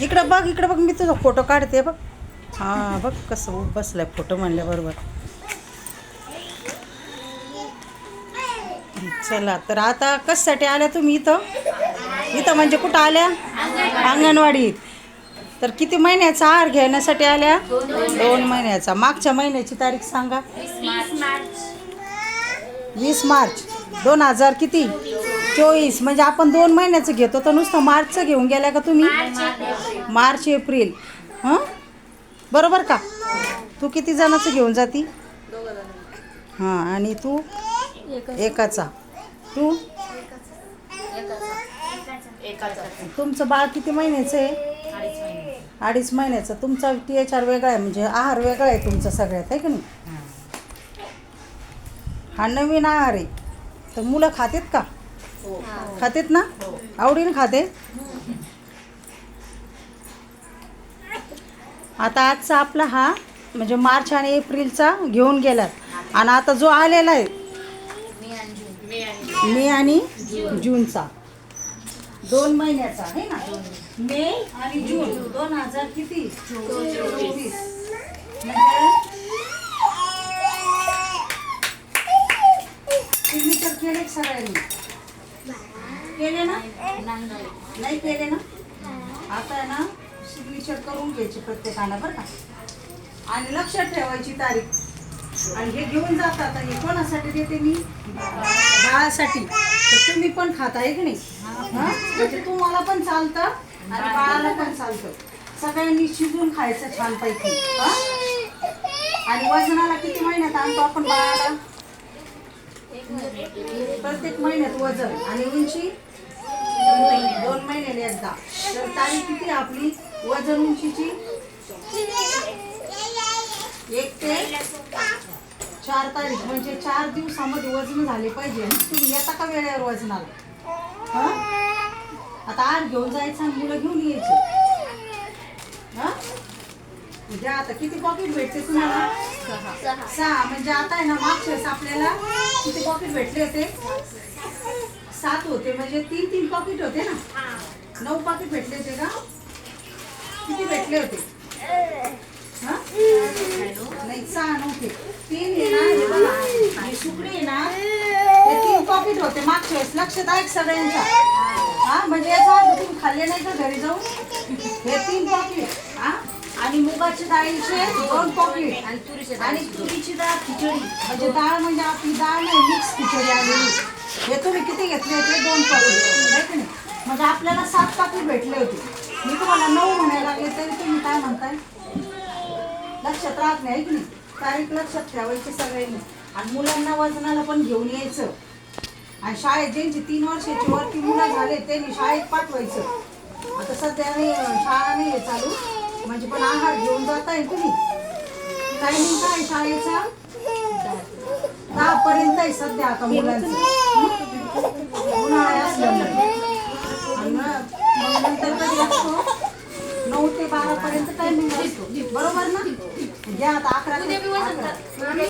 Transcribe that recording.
इकडं बघ इकडं बघ मी तुझा फोटो काढते बघ. हां बघ कसं बसलाय फोटो म्हणल्याबरोबर. चला तर आता कशासाठी आल्या तुम्ही इथं? इथं म्हणजे कुठं आल्या? अंगणवाडीत. तर किती महिन्याचा आहार घेण्यासाठी आल्या? दोन महिन्याचा. मागच्या महिन्याची तारीख सांगा. वीस मार्च. दोन हजार किती? चोवीस. म्हणजे आपण दोन महिन्याचं घेतो तर नुसतं मार्चचं घेऊन गेल्या का तुम्ही? March April. हां? बरोबर का? तू किती जणांचं घेऊन जाती? हां आणि तू? एकाचा. तू? तुमचं बाळ किती महिन्याचं आहे? अडीच महिन्याचं. तुमचा टी एच आर वेगळा आहे म्हणजे आहार वेगळा आहे तुमचा सगळ्यात आहे का नाही? हा नवीन आहार आहे. तर मुलं खातेत का? खातेत ना? आवडीने खाते? आता आजचा आपला हा म्हणजे मार्च आणि एप्रिलचा घेऊन गेलात. आणि आता जो आलेला आहे मे आणि जूनचा. दोन महिन्याचा आहे ना? मे आणि जून. दोन हजार किती? चोवीस. म्हणजे तुम्ही तर केले सगळ्यांनी? केले ना? नाही केले ना? आता आहे ना सिग्नेचर करून घ्यायची प्रत्येकानं बरं का. आणि लक्षात ठेवायची तारीख. आणि हे घेऊन जातात. आणि हे कोणासाठी देते मी? बाळासाठी. तर तुम्ही पण खाता आहे की नाही? हा? म्हणजे तुम्हाला पण चालतं आणि बाळाला पण. चालतं. सगळ्यांनी शिजून खायचं छानपैकी. हा? आणि वजनाला किती महिन्यात आणतो आपण बाळाला? प्रत्येक महिन्यात वजन. आणि उंची? दोन महिन्याने एकदा. तर तारीख किती आपली? वजन उंचीची? एक ते चार तारीख म्हणजे चार दिवसामध्ये वजन झाले पाहिजे तुम्ही येता का वेळेवर वजनाला? आलं आता आज घेऊन जायचं आणि मुलं घेऊन यायचे. हां? म्हणजे आता किती पॉकेट भेटते तुम्हाला? सहा. म्हणजे आता आहे ना मागच्या वेळेस आपल्याला किती पॉकेट भेटले होते? सात होते. म्हणजे तीन तीन पॉकेट होते ना? नऊ पॉकेट भेटले होते का? किती भेटले होते? नाही सहा नव्हते तीन आहे ना हे बघा ही सुकडी आहे ना ते तीन पॉकेट होते मागच्या वेळेस लक्षात आहे का सगळ्यांच्या? हा म्हणजे याचा अर्थ तुम्ही खाल्ले नाही का घरी जाऊन? हे तीन पॉकेट हा? आणि मुगाच्या डाळीचे दोन पॉकेट आणि तुरीची आणि तुरीची डाळ खिचडी. म्हणजे डाळ म्हणजे आपली डाळ नाही मिक्स खिचडी आलेली. हे तुम्ही किती घेतले होते? दोन पॉकेट आहे की नाही? म्हणजे आपल्याला सात पाकिट भेटले होते. मी तुम्हाला नऊ म्हणायला लागले तरी तुम्ही काय म्हणताय? लक्षात राहत नाही की नाही तारीख लक्षात ठेवायची सगळ्यांनी. आणि मुलांना वजनाला पण घेऊन यायचं. आणि शाळेत ज्यांची तीन वर्षाची वरती मुलं झाले त्यांनी शाळेत पाठवायचं. आता सध्या नाही शाळा नाही आहे चालू. म्हणजे पण आहार घेऊन जात आहे तुम्ही. टायमिंग काय शाळेचा? दहा पर्यंत आहे सध्या आता मुलांचं. उन्हाळा असल्यामुळे. नंतर कधी असतो? नऊ ते बारा पर्यंत टायमिंग असतो. बरोबर ना? घ्या आता अकरा.